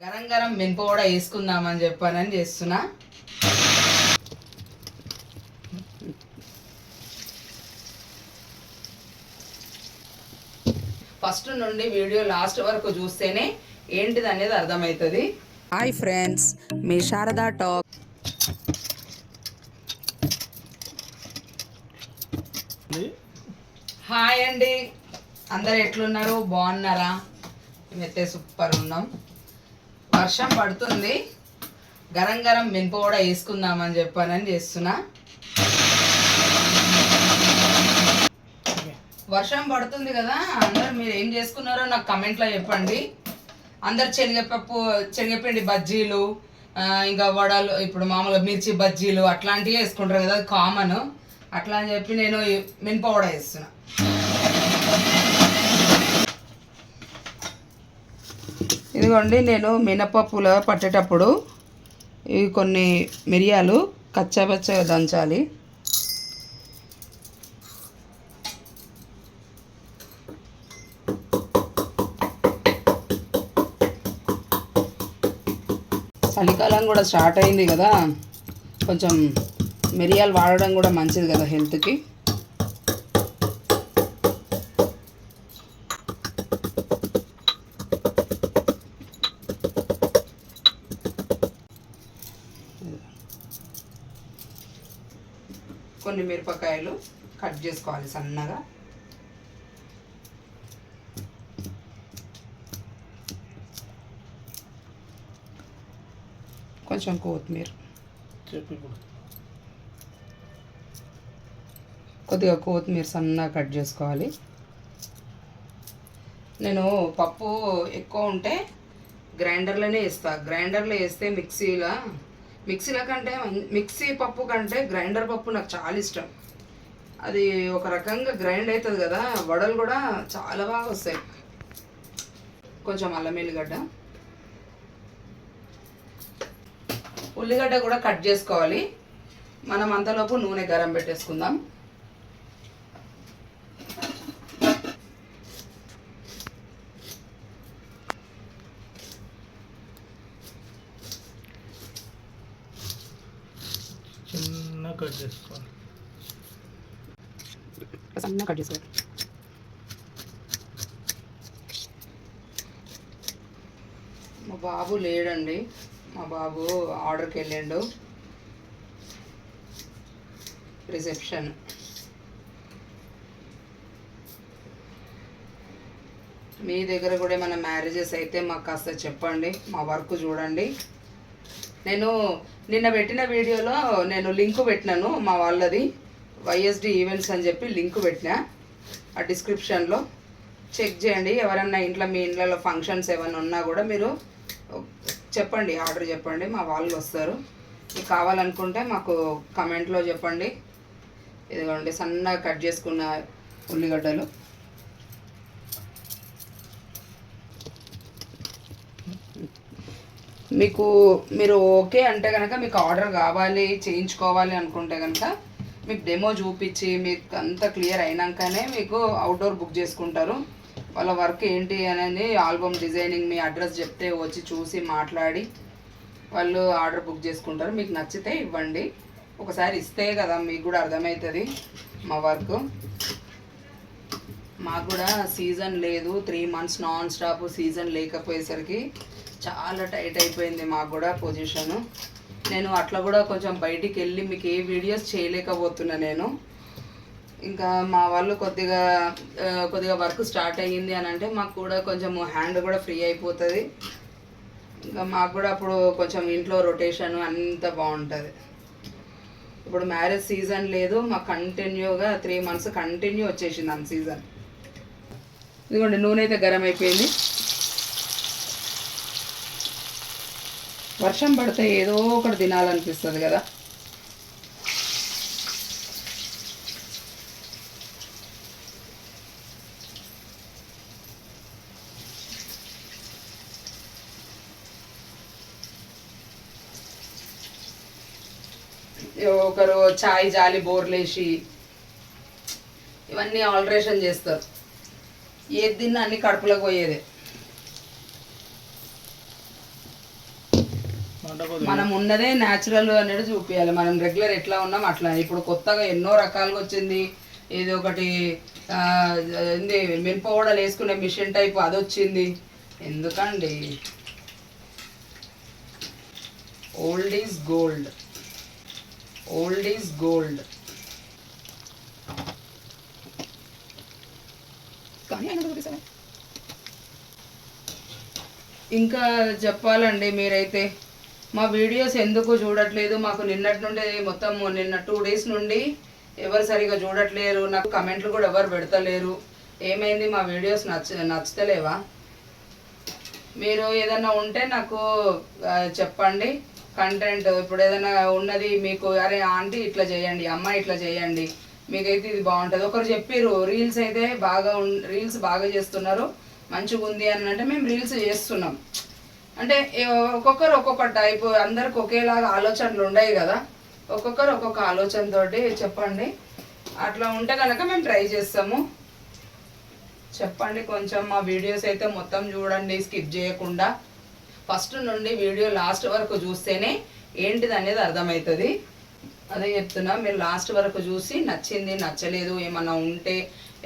గరం గరం మినప కూడా వేసుకుందామని చెప్పానని చేస్తున్నా. ఫస్ట్ నుండి వీడియో లాస్ట్ వరకు చూస్తేనే ఏంటిది అనేది అర్థమవుతుంది. హాయ్ ఫ్రెండ్స్ మీ శారదా టాక్. హాయ్ అండి. అందరు ఎట్లున్నారు? బాగున్నారా? మేమైతే సూపర్ ఉన్నాం. వర్షం పడుతుంది. గరం గరం మినప కూడా వేసుకుందామని చెప్పానని చేస్తున్నా. వర్షం పడుతుంది కదా అందరు మీరు ఏం చేసుకున్నారో నాకు కమెంట్లో చెప్పండి. అందరు శనగపప్పు శనగపిండి బజ్జీలు ఇంకా వడలు ఇప్పుడు మామూలుగా మిర్చి బజ్జీలు అట్లాంటివి వేసుకుంటారు కదా కామన్ అట్లా అని చెప్పి నేను మినప వడ వేస్తున్నా. ఇదిగోండి నేను మినపప్పులో పట్టేటప్పుడు ఇవి కొన్ని మిరియాలు కచ్చాపచ్చగా దంచాలి. చలికాలం కూడా స్టార్ట్ అయింది కదా కొంచెం మిరియాలు వాడడం కూడా మంచిది కదా హెల్త్కి. కొన్ని మిరపకాయలు కట్ చేసుకోవాలి సన్నగా. కొంచెం కొత్తిమీర. కొద్దిగా కొత్తిమీర సన్నగా కట్ చేసుకోవాలి. నేను పప్పు ఎక్కువ ఉంటే గ్రైండర్లోనే వేస్తా. గ్రైండర్లో వేస్తే మిక్సీలో మిక్సీల కంటే మిక్సీ పప్పు కంటే గ్రైండర్ పప్పు నాకు చాలా ఇష్టం. అది ఒక రకంగా గ్రైండ్ అవుతుంది కదా వడలు కూడా చాలా బాగా వస్తాయి. కొంచెం అల్లం ఎల్లిగడ్డ. ఉల్లిగడ్డ కూడా కట్ చేసుకోవాలి. మనం అంతలోపు నూనె గరం పెట్టేసుకుందాం. కట్ చేసుకోవాలి సన్న కట్ చేసుకోవాలి మా బాబు లేడండి. మా బాబు ఆర్డర్కి వెళ్ళిండు. రిసెప్షన్. మీ దగ్గర కూడా ఏమైనా మ్యారేజెస్ అయితే మాకు కాస్త చెప్పండి. మా వర్క్ చూడండి. నేను నిన్న పెట్టిన వీడియోలో నేను లింక్ పెట్టినాను మా వాళ్ళది. వైఎస్డి ఈవెంట్స్ అని చెప్పి లింక్ పెట్టిన ఆ డిస్క్రిప్షన్లో. చెక్ చేయండి ఎవరన్నా ఇంట్లో మీ ఇంట్లో ఫంక్షన్స్ ఏమైనా ఉన్నా కూడా మీరు చెప్పండి ఆర్డర్ చెప్పండి మా వాళ్ళు వస్తారు. మీకు కావాలనుకుంటే మాకు కమెంట్లో చెప్పండి. ఇదిగోండి సన్నగా కట్ చేసుకున్న ఉల్లిగడ్డలు. మీకు మీరు ఓకే అంటే కనుక మీకు ఆర్డర్ కావాలి చేయించుకోవాలి అనుకుంటే కనుక మీకు డెమో చూపించి మీకు అంతా క్లియర్ అయినాకనే మీకు అవుట్డోర్ బుక్ చేసుకుంటారు. వాళ్ళ వర్క్ ఏంటి అనేది ఆల్బమ్ డిజైనింగ్ మీ అడ్రస్ చెప్తే వచ్చి చూసి మాట్లాడి వాళ్ళు ఆర్డర్ బుక్ చేసుకుంటారు. మీకు నచ్చితే ఇవ్వండి. ఒకసారి ఇస్తే కదా మీకు కూడా అర్థమవుతుంది మా వర్క్. మాకు కూడా సీజన్ లేదు. Three months non stop season లేకపోయేసరికి చాలా టైట్ అయిపోయింది మాకు కూడా పొజిషన్. నేను అట్లా కూడా కొంచెం బయటికి వెళ్ళి మీకు ఏ వీడియోస్ చేయలేకపోతున్నా నేను. ఇంకా మా వాళ్ళు కొద్దిగా కొద్దిగా వర్క్ స్టార్ట్ అయ్యింది అని అంటే మాకు కూడా కొంచెం హ్యాండ్ కూడా ఫ్రీ అయిపోతుంది. ఇంకా మాకు కూడా అప్పుడు కొంచెం ఇంట్లో రొటేషన్ అంత బాగుంటుంది. ఇప్పుడు మ్యారేజ్ సీజన్ లేదు మాకు కంటిన్యూగా త్రీ మంత్స్ కంటిన్యూ వచ్చేసింది అంత సీజన్. ఇదిగోండి నూనె అయితే గరం అయిపోయింది వర్షం పడితే ఏదో ఒకటి తినాలనిపిస్తుంది కదా. ఒకరు చాయ్ జాలి బోర్లేసి ఇవన్నీ ఆల్టరేషన్ చేస్తారు. ఏది తిన్నా అన్ని కడుపులోకి పోయేదే మంట కొద్దిగా మనం ఉన్నదే న్యాచురల్ అనేది చూపించాలి మనం రెగ్యులర్ ఎట్లా ఉన్నాం అట్లా. ఇప్పుడు కొత్తగా ఎన్నో రకాలుగా వచ్చింది. ఇది ఒకటి ఏంది మిరప ఓడలు వేసుకునే మిషన్ టైప్ అది వచ్చింది. ఎందుకండి? Old is gold old is gold కానీ ఇంకా చెప్పాలండి మీరైతే. మా వీడియోస్ ఎందుకు చూడట్లేదు? మాకు నిన్నటి నుండి మొత్తం నిన్న టూ డేస్ నుండి ఎవరు సరిగా చూడట్లేరు. నాకు కమెంట్లు కూడా ఎవరు పెడతలేరు. ఏమైంది? మా వీడియోస్ నచ్చ నచ్చుతలేవా మీరు ఏదైనా ఉంటే నాకు చెప్పండి. కంటెంట్ ఇప్పుడు ఏదైనా ఉన్నది మీకు అరే ఆంటీ ఇట్లా చేయండి అమ్మ ఇట్లా చేయండి మీకైతే ఇది బాగుంటుంది. ఒకరు చెప్పిర్రు రీల్స్ అయితే బాగా రీల్స్ బాగా చేస్తున్నారు మంచిగా ఉంది అని అంటే మేము రీల్స్ చేస్తున్నాం. అంటే ఒక్కొక్కరు ఒక్కొక్క టైప్ అందరికి ఒకేలాగా ఆలోచనలు ఉండవు కదా. ఒక్కొక్కరు ఒక్కొక్క ఆలోచనతోటి చెప్పండి. అట్లా ఉంటే కనుక మేము ట్రై చేస్తాము. చెప్పండి కొంచెం మా వీడియోస్ అయితే మొత్తం చూడండి స్కిప్ చేయకుండా. ఫస్ట్ నుండి వీడియో లాస్ట్ వరకు చూస్తేనే ఏంటిది అనేది అర్థమవుతుంది. అదే చెప్తున్నా మీరు లాస్ట్ వరకు చూసి నచ్చింది నచ్చలేదు ఏమన్నా ఉంటే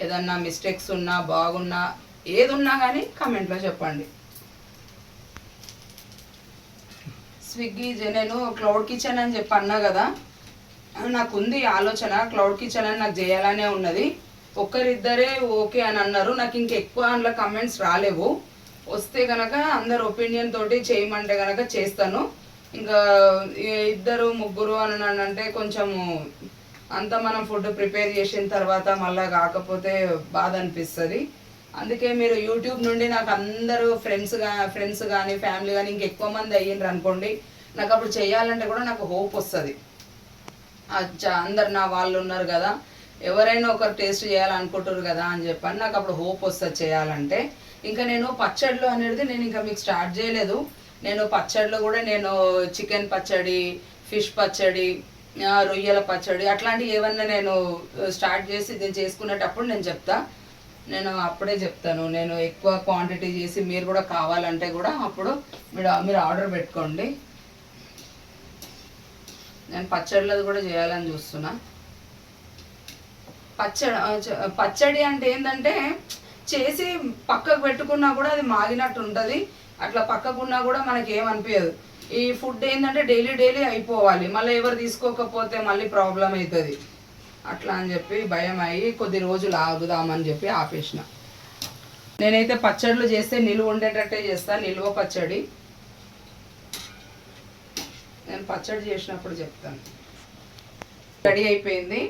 ఏదన్నా మిస్టేక్స్ ఉన్నా బాగున్నా ఏది ఉన్నా కానీ కమెంట్లో చెప్పండి. స్విగ్గీ నేను క్లౌడ్ కిచెన్ అని చెప్పి అన్నా కదా. నాకు ఉంది ఆలోచన క్లౌడ్ కిచెన్ అని నాకు చేయాలనే ఉన్నది. ఒక్కరిద్దరే ఓకే అని అన్నారు. నాకు ఇంక ఎక్కువ అందులో కమెంట్స్ రాలేవు. వస్తే గనక అందరు ఒపీనియన్ తోటి చేయమంటే గనక చేస్తాను. ఇంకా ఇద్దరు ముగ్గురు అని అంటే కొంచెము అంతా మనం ఫుడ్ ప్రిపేర్ చేసిన తర్వాత మళ్ళీ కాకపోతే బాధ అనిపిస్తుంది. అందుకే మీరు యూట్యూబ్ నుండి నాకు అందరూ ఫ్రెండ్స్గా ఫ్రెండ్స్ కానీ ఫ్యామిలీ కానీ ఇంకెక్కువ మంది అయ్యిండ్రు అనుకోండి నాకు అప్పుడు చేయాలంటే కూడా నాకు హోప్ వస్తుంది. అచ్చా అందరు నా వాళ్ళు ఉన్నారు కదా ఎవరైనా ఒకరు టేస్ట్ చేయాలనుకుంటారు కదా అని చెప్పని నాకు అప్పుడు హోప్ వస్తుంది చేయాలంటే. ఇంకా నేను పచ్చళ్ళు అనేది నేను ఇంకా మీకు స్టార్ట్ చేయలేదు. నేను పచ్చళ్ళు కూడా నేను చికెన్ పచ్చడి ఫిష్ పచ్చడి రొయ్యల పచ్చడి అట్లాంటివి ఏమన్నా నేను స్టార్ట్ చేసి ఇది చేసుకునేటప్పుడు నేను చెప్తా. నేను అప్పుడే చెప్తాను. నేను ఎక్కువ క్వాంటిటీ చేసి మీరు కూడా కావాలంటే కూడా అప్పుడు మీరు మీరు ఆర్డర్ పెట్టుకోండి. నేను పచ్చళ్ళది కూడా చేయాలని చూస్తున్నా. పచ్చడి పచ్చడి అంటే ఏంటంటే చేసి పక్కకు పెట్టుకున్నా కూడా అది మాగినట్టు ఉంటుంది. అట్లా పక్కకున్నా కూడా మనకి ఏమనిపించదు ఈ ఫుడ్ ఏంటంటే డైలీ డైలీ అయిపోవాలి. మళ్ళీ ఎవరు తీసుకోకపోతే మళ్ళీ ప్రాబ్లం అవుతుంది. అట్లా అని చెప్పి భయం అయ్యి కొద్ది రోజులు ఆగుదామని చెప్పి ఆపేసిన. నేనైతే పచ్చళ్ళు చేస్తే నిలువ ఉండేటట్టే చేస్తాను నిలువ పచ్చడి. నేను పచ్చడి చేసినప్పుడు చెప్తాను. రెడీ అయిపోయింది.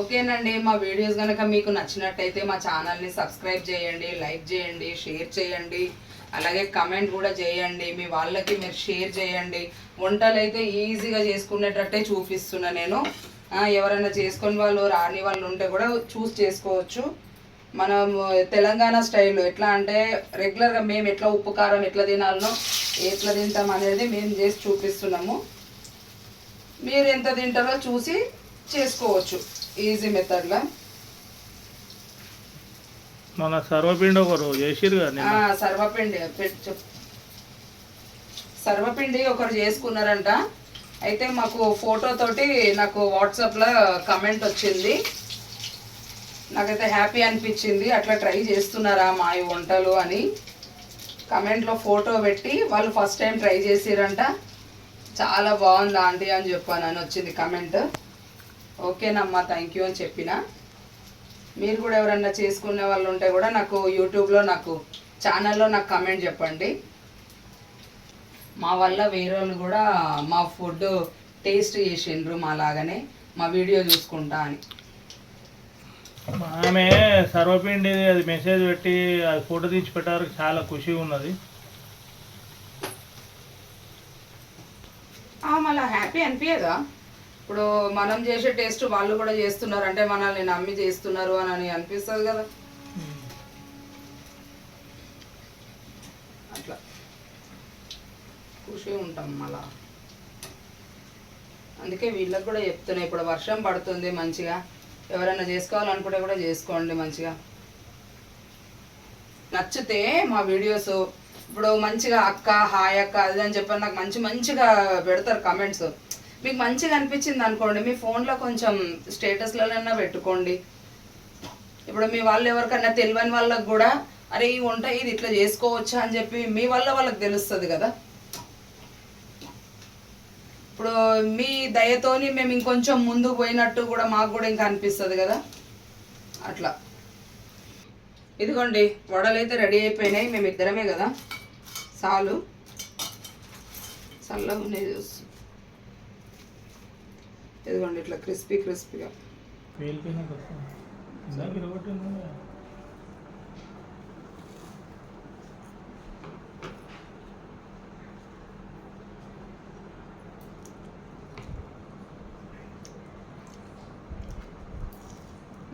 ఓకేనండి మా వీడియోస్ కనుక మీకు నచ్చినట్టయితే మా ఛానల్ని సబ్స్క్రైబ్ చేయండి లైక్ చేయండి షేర్ చేయండి. అలాగే కమెంట్ కూడా చేయండి మీ వాళ్ళకి మీరు షేర్ చేయండి. వంటలు అయితే ఈజీగా చేసుకునేటట్టే చూపిస్తున్నా నేను. ఎవరైనా చేసుకొని వాళ్ళు రాని వాళ్ళు ఉంటే కూడా చూస్ చేసుకోవచ్చు. మనం తెలంగాణ స్టైల్ ఎట్లా అంటే రెగ్యులర్గా మేము ఎట్లా ఉప్పు కారం ఎట్లా తినాలనో ఎట్లా తింటాం అనేది మేము చేసి చూపిస్తున్నాము. మీరు ఎంత తింటారో చూసి చేసుకోవచ్చు. ఈజీ మెథడ్లో మన సర్వపిండి ఒకరు చేసిరు సర్వపిండి సర్వపిండి ఒకరు చేసుకున్నారంట. అయితే మాకు ఫోటో తోటి నాకు వాట్సాప్లో కమెంట్ వచ్చింది. నాకైతే హ్యాపీ అనిపించింది. అట్లా ట్రై చేస్తున్నారా మా ఈ వంటలు అని కమెంట్లో ఫోటో పెట్టి వాళ్ళు ఫస్ట్ టైం ట్రై చేసిరంట. చాలా బాగుంది ఆంటీ అని చెప్పాను అని వచ్చింది కమెంట్ ఓకేనమ్మా థ్యాంక్ యూ అని చెప్పిన. మీరు కూడా ఎవరన్నా చేసుకునే వాళ్ళు ఉంటే కూడా నాకు యూట్యూబ్లో నాకు ఛానల్లో నాకు కమెంట్ చెప్పండి. మా వల్ల వేరే వాళ్ళు కూడా మా ఫుడ్ టేస్ట్ చేసిండ్రు మా లాగానే మా వీడియో చూసుకుంటా అని. ఆమె సర్వపిండి అది మెసేజ్ పెట్టి అది ఫోటో తీసి పెట్టారు చాలా ఖుషిగా ఉన్నది. మళ్ళీ హ్యాపీ అనిపించదా ఇప్పుడు మనం చేసే టేస్ట్ వాళ్ళు కూడా చేస్తున్నారు. అంటే మనల్ని నమ్మి చేస్తున్నారు అని అని అనిపిస్తుంది కదా. అట్లా. ఖుషి ఉంటాం మళ్ళా. అందుకే వీళ్ళకి కూడా చెప్తున్నాయి ఇప్పుడు వర్షం పడుతుంది మంచిగా. ఎవరైనా చేసుకోవాలనుకుంటే కూడా చేసుకోండి మంచిగా. నచ్చితే మా వీడియోస్ ఇప్పుడు మంచిగా అక్క హాయ్ అక్క అది అని చెప్పి నాకు మంచి మంచిగా పెడతారు కమెంట్స్ మీకు మంచిగా అనిపించింది అనుకోండి మీ ఫోన్లో కొంచెం స్టేటస్లైనా పెట్టుకోండి. ఇప్పుడు మీ వాళ్ళు ఎవరికన్నా తెలియని వాళ్ళకి కూడా అరే ఈ వంట ఇది ఇట్లా చేసుకోవచ్చా? అని చెప్పి మీ వల్ల వాళ్ళకి తెలుస్తుంది కదా. ఇప్పుడు మీ దయతోని మేము ఇంకొంచెం ముందుకు పోయినట్టు కూడా మాకు కూడా ఇంకా అనిపిస్తుంది కదా. అట్లా. ఇదిగోండి వడలు అయితే రెడీ అయిపోయినాయి మేము ఇద్దరమే కదా. చాలు చల్లగా ఉన్నాయి చూసి ఇదిగోండి ఇట్లా క్రిస్పీ క్రిస్పీగా.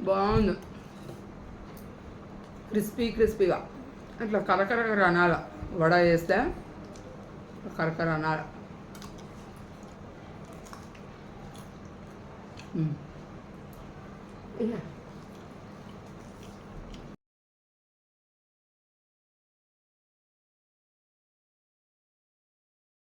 బాగుంది క్రిస్పీ క్రిస్పీగా ఇట్లా కరకర అనాల వడ వేస్తే కరకర అనాల మ్మ్. ఇలా